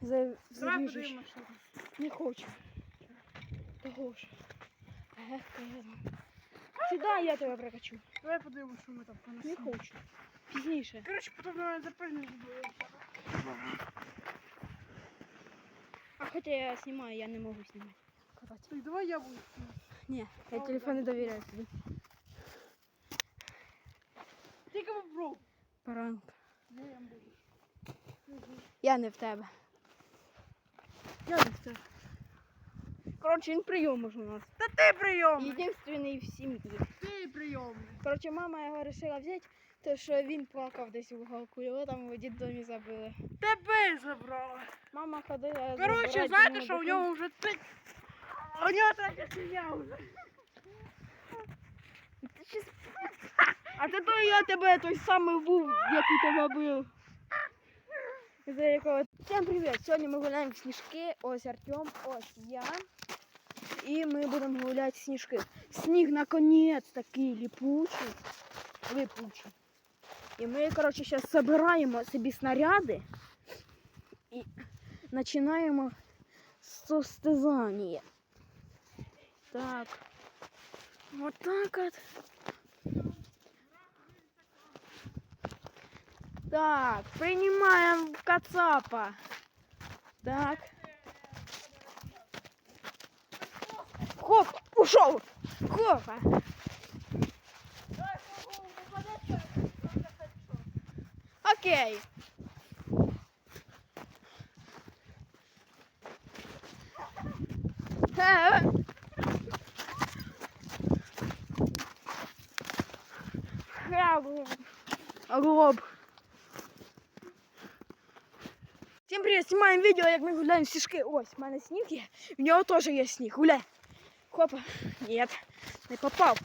За, Не хочу. Того ж. Ех. Сюди я тебе прокачу. Давай подивимося, що ми там Не хочу. Пізніше. Коротше, потім запевнено буде. А хоча я знімаю, я не можу знімати. Так, давай я буду. Ні, я телефон не довіряю тобі. Тільки попробуй. Паранг. Де я буду? Я не в тебе. Я. Коротше, він прийом у нас. Та ти прийомний. Єдинственний в сім'ї. Ти прийомний. Коротше, мама його вирішила взяти, то що він плакав десь у уголку, його там в дідомі забили. Тебе забрала. Мама ходила. Коротше, знаєте, що у нього вже ти... У нього третя сім'я вже. А це то я тебе той самий був, який тебе бив. За якого... Всім привіт! Сьогодні ми гуляємо в сніжки. Ось Артем, ось я. І ми будемо гуляти в сніжки. Сніг наконець такий ліпучий, липучий. І ми, коротше, зараз збираємо собі снаряди і починаємо состязання. Так. Вот так вот. Так, принимаем кацапа. Так. Хоп, ушел. Хопа. Окей. Э, э. Всім привіт, знімаємо відео, як ми гуляємо в сішки. Ось, в мене сніг є. В нього теж є сніг. Гуляй. Хопа. Ні, не попав.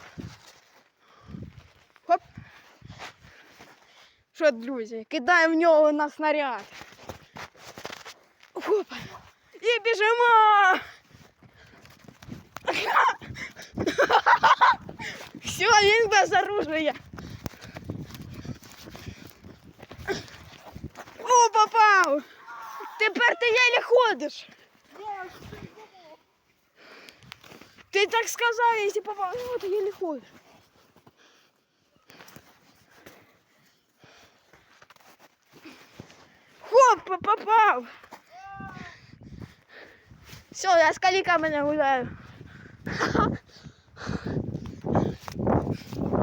Хоп. Що, друзі, кидаємо в нього на снаряд. Хопа. І біжимо. Все, він без оружия. сядешь. Ты так сказал, если попал. Ну, ты еле ходишь. Хоп, попал. Все, я с коликами гуляю.